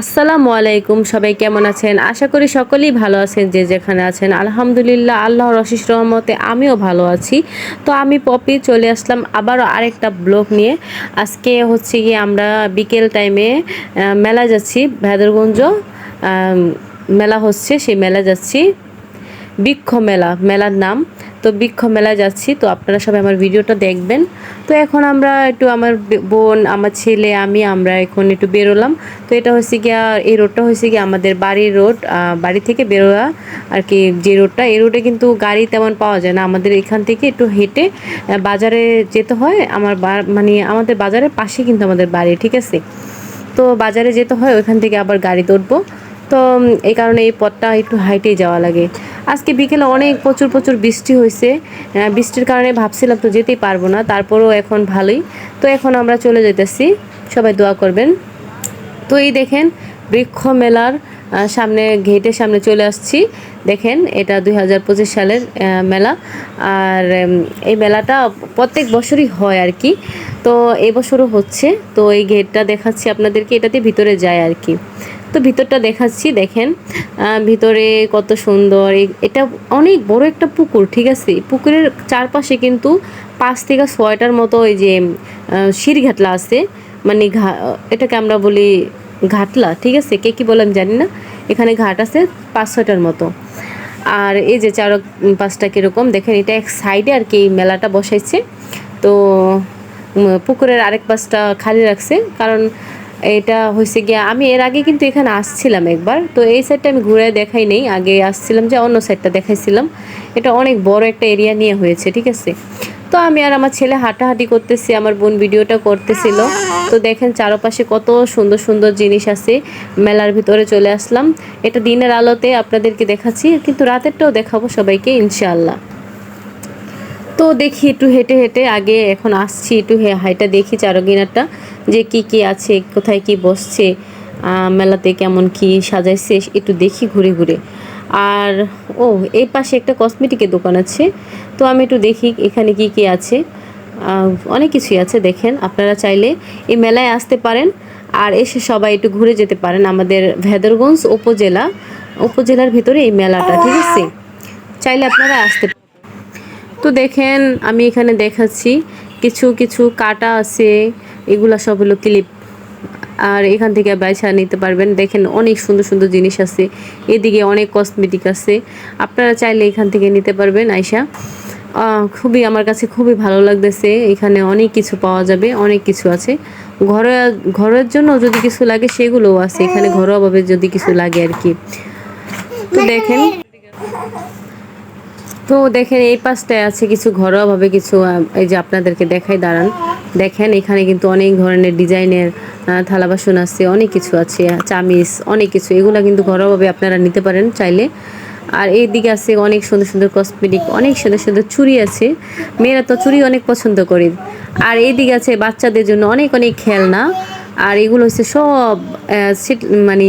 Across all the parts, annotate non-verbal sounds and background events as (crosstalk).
আসসালামু আলাইকুম, সবাই কেমন আছেন? আশা করি সকলেই ভালো আছেন, যে যেখানে আছেন। আলহামদুলিল্লাহ, আল্লাহর অশিস রহমতে আমিও ভালো আছি। তো আমি পপি চলে আসলাম আবারও আরেকটা ব্লগ নিয়ে। আজকে হচ্ছে গিয়ে আমরা বিকেল টাইমে মেলা যাচ্ছি, ভেদরগঞ্জ। মেলা হচ্ছে, সেই মেলা যাচ্ছি। বৃক্ষ মেলা, মেলার নাম। তো বৃক্ষ মেলা যাচ্ছি, তো আপনারা সবাই আমার ভিডিওটা দেখবেন। তো এখন আমরা একটু আমার বোন, আমার ছেলে, আমি আমরা এখন একটু বেরোলাম। তো এটা হচ্ছে গিয়া, এই রোডটা হচ্ছে গিয়ে আমাদের বাড়ির রোড বাড়ি থেকে বেরোয়া আর কি যে রোডটা, এই রোডে কিন্তু গাড়ি তেমন পাওয়া যায় না। আমাদের এখান থেকে একটু হেঁটে বাজারে যেতে হয়। আমার মানে আমাদের বাজারের পাশে কিন্তু আমাদের বাড়ি, ঠিক আছে? তো বাজারে যেতে হয়, ওইখান থেকে আবার গাড়ি ধরবো। তো এই কারণে এই পথটা একটু হাইটেই যাওয়া লাগে। আজকে বিকেলে অনেক প্রচুর প্রচুর বৃষ্টি হয়েছে বৃষ্টির কারণে ভাবছিলাম তো যেতেই পারব না, তারপরেও এখন ভালোই। তো এখন আমরা চলে যেতেছি সবাই দোয়া করবেন। তো এই দেখেন, বৃক্ষ মেলার সামনে, গেটের সামনে চলে আসছি। দেখেন, এটা দুই হাজার পঁচিশ সালের মেলা। আর এই মেলাটা প্রত্যেক বছরই হয় আর কি। তো এবছরও হচ্ছে। তো এই গেটটা দেখাচ্ছি আপনাদেরকে, এটাতে ভিতরে যায় আর কি। তো ভিতরটা দেখাচ্ছি, দেখেন। ভিতরে কত সুন্দর। এটা অনেক বড় একটা পুকুর, ঠিক আছে? পুকুরের চারপাশে কিন্তু পাঁচ থেকে ছয়টার মতো ওই যে সিঁড়িঘাটলা আছে। মানে ঘা, এটাকে আমরা বলি ঘাটলা, ঠিক আছে? কে কী বলে আমি জানি না। এখানে ঘাট আছে পাঁচ ছয়টার মতো। আর এই যে চার পাঁচটা কীরকম, দেখেন এটা এক সাইডে আর কি মেলাটা বসাইছে। তো পুকুরের আরেক পাশটা খালি রাখছে। কারণ এটা হয়েছে গিয়ে, আমি এর আগে কিন্তু এখানে আসছিলাম একবার, তো এই সাইডটা আমি ঘুরে দেখাই নেই, আগে আসছিলাম যে অন্য সাইডটা দেখাইছিলাম। এটা অনেক বড় একটা এরিয়া নিয়ে হয়েছে, ঠিক আছে? তো আমি আর আমার ছেলে হাঁটাহাঁটি করতেছি, আমার বোন ভিডিওটা করতেছিল। তো দেখেন চারপাশে কত সুন্দর সুন্দর জিনিস আছে, মেলার ভিতরে চলে আসলাম। এটা দিনের আলোতে আপনাদেরকে দেখাচ্ছি, কিন্তু রাতেরটাও দেখাবো সবাইকে, ইনশাআল্লাহ। তো দেখি একটু হেঁটে হেঁটে আগে এখন আসছি, একটু হাইটা দেখি চারগিনারটা। যে কি কি আছে, কোথায় কি বসছে মেলাতে কেমন কি সাজাইছে, একটু দেখি ঘুরে ঘুরে। আর, ও, এই পাশে একটা কসমেটিকের দোকান আছে, তো আমি একটু দেখি এখানে কি কি আছে। অনেক কিছুই আছে, দেখেন, আপনারা চাইলে এই মেলায় আসতে পারেন, আর এসে সবাই একটু ঘুরে যেতে পারেন আমাদের ভেদরগঞ্জ উপজেলা, উপজেলার ভিতরে এই মেলাটা, ঠিক আছে? চাইলে আপনারা আসতে তো দেখেন, আমি এখানে দেখাচ্ছি, কিছু কিছু কাটা আছে এগুলা সব হলো ক্লিপ আর এখান থেকে বাইছা নিতে পারবেন। দেখেন অনেক সুন্দর সুন্দর জিনিস আছে। এদিকে অনেক কসমেটিক আছে। আপনারা চাইলে এখান থেকে নিতে পারবেন আয়সা খুবই আমার কাছে খুবই ভালো লাগতেছে। এখানে অনেক কিছু পাওয়া যাবে, অনেক কিছু আছে। ঘরোয়া ঘরের জন্য যদি কিছু লাগে সেগুলোও আছে। এখানে ঘরোয়াভাবে যদি কিছু লাগে আর কি। তো দেখেন। তো দেখেন এই পাশটায় আছে কিছু ঘরোয়াভাবে কিছু এই যে আপনাদেরকে দেখাই, দাঁড়ান। দেখেন, এখানে কিন্তু অনেক ধরনের ডিজাইনের থালা বাসন আছে, অনেক কিছু আছে, চামিচ, অনেক কিছু। এগুলো কিন্তু ঘরোয়াভাবে আপনারা নিতে পারেন চাইলে। আর এই দিকে আছে অনেক সুন্দর সুন্দর কসমেটিক অনেক সুন্দর সুন্দর চুড়ি আছে। মেয়েরা তো চুড়ি অনেক পছন্দ করে। আর এই দিকে আছে বাচ্চাদের জন্য অনেক অনেক খেলনা। আর এগুলো হচ্ছে সব মানে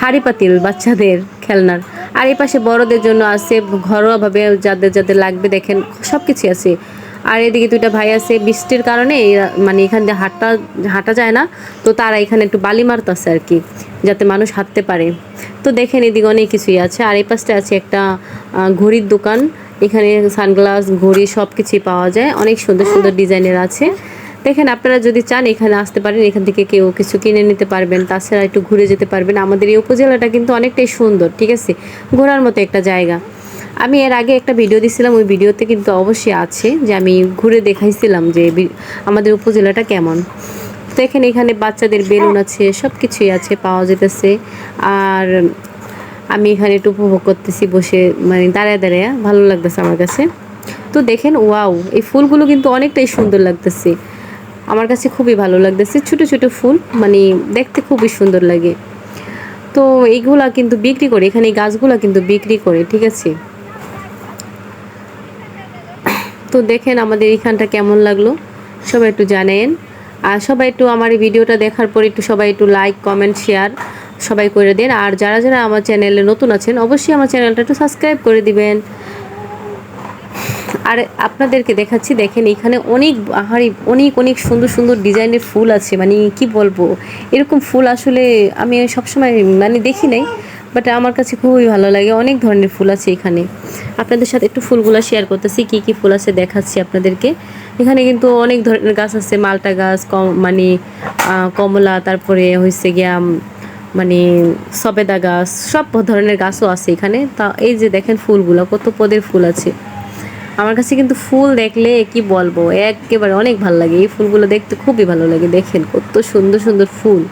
হাড়ি পাতিল বাচ্চাদের খেলনার। আর এই পাশে বড়দের জন্য আছে ঘরোয়াভাবে যাদের যাদের লাগবে দেখেন সব কিছু আছে। আর এদিকে দুইটা ভাই আছে, বৃষ্টির কারণে মানে এখান দিয়ে হাঁটা হাঁটা যায় না। তো তারা এখানে একটু বালি মারতেছে আর কি, যাতে মানুষ হাঁটতে পারে। তো দেখেন এদিকে অনেক কিছুই আছে। আর এই পাশটা আছে একটা ঘড়ির দোকান। এখানে সানগ্লাস, ঘড়ি সব কিছুই পাওয়া যায়। অনেক সুন্দর সুন্দর ডিজাইনের আছে। দেখেন আপনারা যদি চান এখানে আসতে পারেন, এখান থেকে কেউ কিছু কিনে নিতে পারবেন। তাছাড়া একটু ঘুরে যেতে পারবেন। আমাদের এই উপজেলাটা কিন্তু অনেকটাই সুন্দর, ঠিক আছে? ঘোরার মতো একটা জায়গা। আমি এর আগে একটা ভিডিও দিছিলাম, ওই ভিডিওতে কিন্তু অবশ্যই আছে যে আমি ঘুরে দেখাইছিলাম যে আমাদের উপজেলাটা কেমন। তো এখানে এখানে বাচ্চাদের বেলুন আছে সব কিছুই আছে, পাওয়া যেতেছে। আর আমি এখানে একটু উপভোগ করতেছি বসে মানে দাঁড়ায় দাঁড়ায়, ভালো লাগতেছে আমার কাছে। তো দেখেন, ওয়াও, এই ফুলগুলো কিন্তু অনেকটাই সুন্দর লাগতেছে। আমার কাছে খুবই ভালো লাগতেছে, ছোট ছোট ফুল মানে দেখতে খুবই সুন্দর লাগে। তো এইগুলা কিন্তু বিক্রি করে, এখানে এই গাছগুলা কিন্তু বিক্রি করে, ঠিক আছে? তো দেখেন আমাদের এইখানটা কেমন লাগল। সবাই একটু জানেন। আর সবাই একটু আমার এই ভিডিওটা দেখার পর একটু সবাই একটু লাইক কমেন্ট শেয়ার সবাই করে দেন। আর যারা যারা আমার চ্যানেলে নতুন আছেন, অবশ্যই আমার চ্যানেলটা একটু সাবস্ক্রাইব করে দিবেন। আর আপনাদেরকে দেখাচ্ছি, দেখেন এখানে অনেক আহারি, অনেক অনেক সুন্দর সুন্দর ডিজাইনের ফুল আছে। মানে কি বলব? এরকম ফুল আসলে আমি সবসময় মানে দেখি নাই। বাট আমার কাছে খুবই ভালো লাগে। অনেক ধরনের ফুল আছে এখানে। আপনাদের সাথে একটু ফুলগুলো শেয়ার করতেছি, কি কি ফুল আছে দেখাচ্ছি আপনাদেরকে। এখানে কিন্তু অনেক ধরনের গাছ আছে, মালটা গাছ, কম মানে কমলা, তারপরে হয়েছে গিয়া মানে সবেদা গাছ, সব ধরনের গাছও আছে এখানে। তা এই যে দেখেন ফুলগুলো, কত পদের ফুল আছে। আমার কাছে কিন্তু ফুল দেখলে কি বলব, একেবারে অনেক ভালো লাগে। এই ফুলগুলো দেখতে খুবই ভালো লাগে, দেখেন কত সুন্দর সুন্দর ফুল।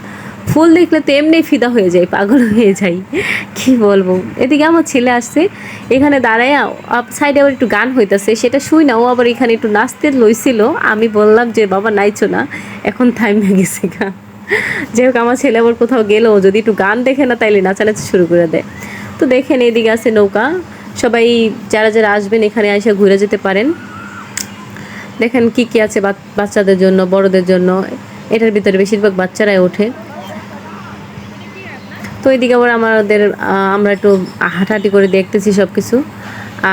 ফুল দেখলে তো এমনি ফিদা হয়ে যায়, পাগল হয়ে যাই। কি বলব? এদিকে আমার ছেলে আসছে, এখানে দাঁড়ায় সাইডে আবার একটু গান হইতাছে, সেটা শুই না, ও আবার এখানে একটু নাচতে লইছিল। আমি বললাম যে, বাবা, নাইছো না, এখন থাইমে গেছে গা। যাই হোক, আমার ছেলে আবার কোথাও গেলেও যদি একটু গান দেখে না, তাইলে নাচানাচি শুরু করে দেয়। তো দেখেন, এদিকে আছে নৌকা। সবাই যারা যারা আসবেন, এখানে এসে ঘুরে যেতে পারেন। দেখেন কি কি আছে বাচ- বাচ্চাদের জন্য, বড়দের জন্য। এটার ভিতরে বেশিরভাগ বাচ্চারাই ওঠে। তো এইদিকে আবার আমাদের আমরা একটু হাঁটাহাঁটি করে দেখতেছি সব কিছু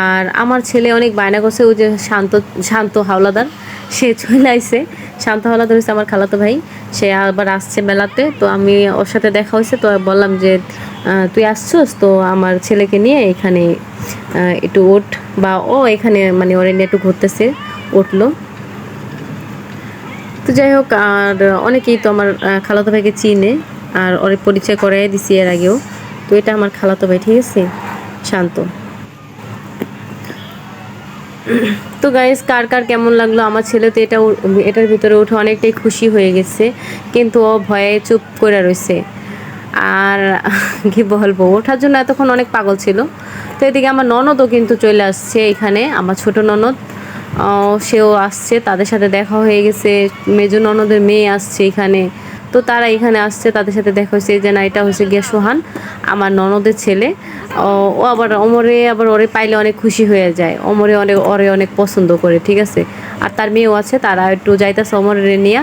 আর আমার ছেলে অনেক বায়না করছে, ওই যে শান্ত শান্ত হাওলাদার, সে চলে আইছে। শান্ত হাওলাদার হচ্ছে আমার খালাতো ভাই, সে আবার আসছে মেলাতে। তো আমি ওর সাথে দেখা হয়েছে তো বললাম যে তুই আসছস? তো আমার ছেলেকে নিয়ে এখানে একটু ওঠ। বা ও এখানে মানে ওরে নিয়ে একটু ঘুরতেছে, উঠল। তো যাই হোক, আর অনেকেই তো আমার খালাতো ভাইকে চিনে। আর ওর পরিচয় করাই দিছি এর আগেও। তো এটা আমার খালাতো ভাই, ঠিক আছে? শান্ত। তো গাইস কার কার কেমন লাগল? আমার ছেলে তো এটা এটার ভিতরে উঠে অনেকটাই খুশি হয়ে গেছে, কিন্তু ও ভয়ে চুপ করে রয়েছে। আর (laughs) কি বলব, ওঠার জন্য এতক্ষণ অনেক পাগল ছিল। তো এদিকে আমার ননদও কিন্তু চলে আসছে এখানে, আমার ছোট ননদ। সেও আসছে, তাদের সাথে দেখা হয়ে গেছে। মেজো ননদের মেয়ে আসছে এখানে। তো তারা এখানে আসছে, তাদের সাথে দেখা হয়েছে যে না, এটা হচ্ছে গিয়া সোহান, আমার ননদের ছেলে। ও আবার অমরে আবার ওরে পাইলে অনেক খুশি হয়ে যায়। অমরে অনেক ওরে অনেক পছন্দ করে, ঠিক আছে? আর তার মেয়েও আছে, তারা একটু যাইতেছে অমরের নিয়ে।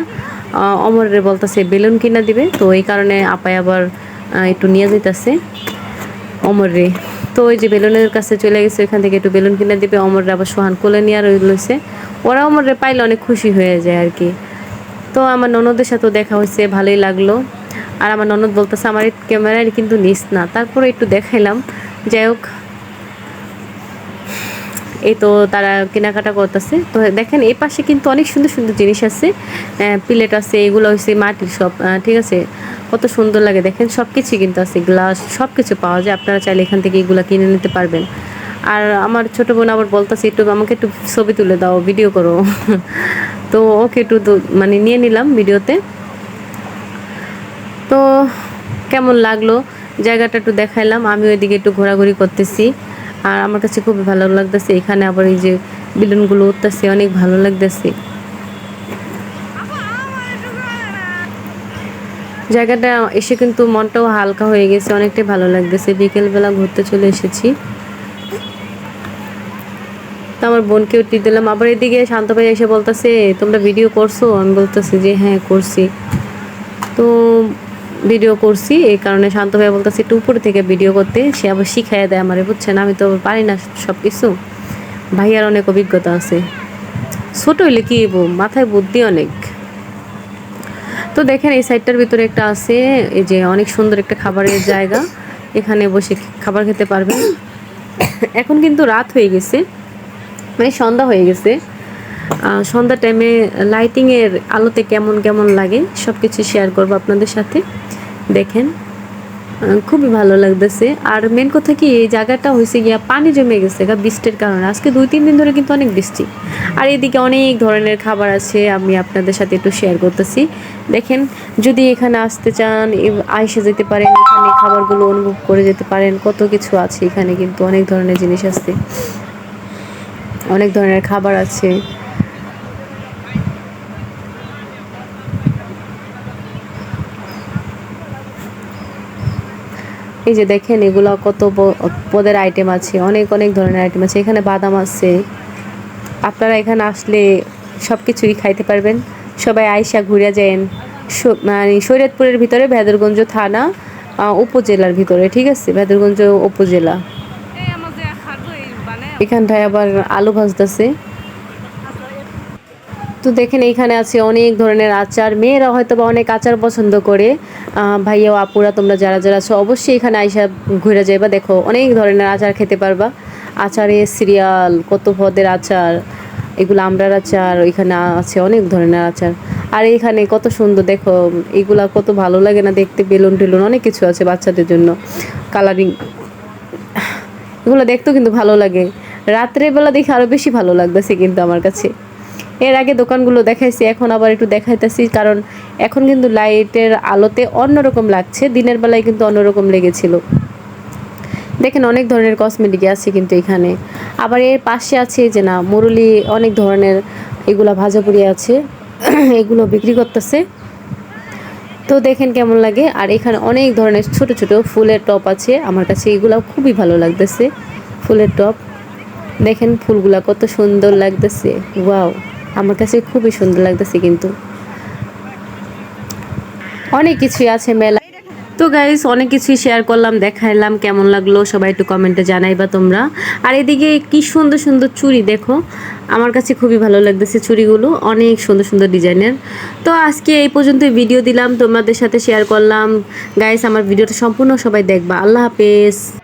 অমরের বলতেছে, বেলুন কিনা দিবে? তো এই কারণে আপায় আবার একটু নিয়ে যাইতেছে অমর তো ওই যে বেলুনের কাছে চলে গেছে, ওইখান থেকে একটু বেলুন কিনে দিবে। অমর রে আবার সোহান কোলে নিয়ে আর রয়েছে ওরা অমর রে পাইলে অনেক খুশি হয়ে যায় আর কি। তো আমার ননদের সাথেও দেখা হয়েছে, ভালোই লাগল। আর আমার ননদ বলতেছে, আমার ক্যামেরায় কিন্তু নিস না। তারপরে একটু দেখাইলাম। যাই হোক, এই তো তারা কেনাকাটা করতেছে। তো দেখেন এই পাশে কিন্তু অনেক সুন্দর সুন্দর জিনিস আছে। প্লেট আছে, এগুলো হচ্ছে মাটির সব। ঠিক আছে? কত সুন্দর লাগে। দেখেন সব কিছুই কিন্তু আছে। গ্লাস সব কিছু পাওয়া যায়। আপনারা চাইলে এখান থেকে এগুলো কিনে নিতে পারবেন। আর আমার ছোট বোন আবার বলতেছে, একটু আমাকে একটু ছবি তুলে দাও, ভিডিও করো। (laughs) তো ওকে একটু মানে নিয়ে নিলাম ভিডিওতে। তো কেমন লাগল? জায়গাটা একটু দেখাইলাম আমি ওইদিকে একটু ঘোরাঘুরি করতেছি। আর আমার কাছে খুব ভালো লাগতেছে, এখানে আবার এই যে বেলুনগুলো উঠতেছে, অনেক ভালো লাগতেছে। জায়গাটা এসে কিন্তু মনটাও হালকা হয়ে গেছে, অনেকটাই ভালো লাগতেছে। বিকেলবেলা ঘুরতে চলে এসেছি। তো আমার বোনকেও উঠতে দিলাম। আবার এদিকে শান্ত ভাই এসে বলতেছে, তোমরা ভিডিও করছ? আমি বলতেছি যে হ্যাঁ করছি। তো ভিডিও করছি, এই কারণে শান্ত ভাই বলতেছে, একটু উপরে থেকে ভিডিও করতে। সে আবার শিখাইয়া দেয় আমারে বুঝছেন আমি তো পারি না সব কিছু ভাইয়ার অনেক অভিজ্ঞতা আছে। ছোট হইলে কি মাথায় বুদ্ধি অনেক। তো দেখেন, এই সাইডটার ভিতরে একটা আছে, এই যে অনেক সুন্দর একটা খাবারের জায়গা। এখানে বসে খাবার খেতে পারবেন। এখন কিন্তু রাত হয়ে গেছে। মানে সন্ধ্যা হয়ে গেছে। সন্ধ্যা টাইমে লাইটিংয়ের আলোতে কেমন কেমন লাগে সব কিছু শেয়ার করব আপনাদের সাথে। দেখেন খুবই ভালো লাগতেছে। আর মেন কথা কি, এই জায়গাটা হয়েছে গিয়া পানি জমে গেছে গা বৃষ্টির কারণে। আজকে দুই, তিন দিন ধরে কিন্তু অনেক বৃষ্টি। আর এদিকে অনেক ধরনের খাবার আছে, আমি আপনাদের সাথে একটু শেয়ার করতেছি। দেখেন, যদি এখানে আসতে চান আইসে যেতে পারেন, এখানে খাবারগুলো অনুভব করে যেতে পারেন, কত কিছু আছে এখানে কিন্তু অনেক ধরনের জিনিস আছে। অনেক ধরনের খাবার আছে। এই যে দেখেন এগুলো কত পদের আইটেম আছে, অনেক অনেক ধরনের আইটেম আছে। এখানে বাদাম আছে। আপনারা এখানে আসলে সব কিছুই খাইতে পারবেন। সবাই আয়সা ঘুরে যান মানে শরীয়তপুরের ভিতরে ভেদরগঞ্জ থানা উপজেলার ভিতরে, ঠিক আছে? ভেদরগঞ্জ উপজেলা। এখানটায় আবার আলু ভাজতেছে। তো দেখেন এইখানে আছে অনেক ধরনের আচার। মেয়েরা হয়তো বা অনেক আচার পছন্দ করে। ভাইয়া আপুরা, তোমরা যারা যারা আছো, অবশ্যই এখানে আইসা ঘুরে যাইবা। দেখো, অনেক ধরনের আচার খেতে পারবা। আচারে সিরিয়াল, কত পদের আচার, এগুলো আমরার আচার ওইখানে আছে অনেক ধরনের আচার। আর এখানে কত সুন্দর, দেখো, এগুলা কত ভালো লাগে না দেখতে, বেলুন টেলুন, অনেক কিছু আছে বাচ্চাদের জন্য। কালারিং এগুলো দেখতেও কিন্তু ভালো লাগে। রাত্রের বেলা দেখে আরও বেশি ভালো লাগতেছে কিন্তু আমার কাছে। এর আগে দোকানগুলো দেখাইছি, এখন আবার একটু দেখাইতেছি, কারণ এখন কিন্তু লাইটের আলোতে অন্যরকম লাগছে, দিনের বেলায় কিন্তু অন্যরকম লেগেছিল। দেখেন অনেক ধরনের কসমেটিক আছে কিন্তু এখানে। আবার এর পাশে আছে যে না, মুরলি অনেক ধরনের এগুলা ভাজাপুরি আছে, (clears throat) এগুলো বিক্রি করতেছে। তো দেখেন কেমন লাগে, আর এখানে অনেক ধরনের ছোট ছোট ফুলের টপ আছে, আমার কাছে এগুলো খুবই ভালো লাগতেছে, ফুলের টপ। দেখেন ফুলগুলা কত সুন্দর লাগতেছে। ওয়াও, আমার কাছে খুবই সুন্দর লাগতেছে কিন্তু। অনেক কিছুই আছে মেলা। তো গাইস অনেক কিছুই শেয়ার করলাম, দেখাইলাম, কেমন লাগল সবাই একটু কমেন্টে জানাইবা তোমরা। আর এদিকে কি সুন্দর সুন্দর চুড়ি দেখো, আমার কাছে খুবই ভালো লাগতেছে চুড়িগুলো, অনেক সুন্দর সুন্দর ডিজাইনের। তো আজকে এই পর্যন্ত ভিডিও দিলাম, তোমাদের সাথে শেয়ার করলাম। গাইস আমার ভিডিওটা সম্পূর্ণ সবাই দেখবা। আল্লাহ হাফেজ।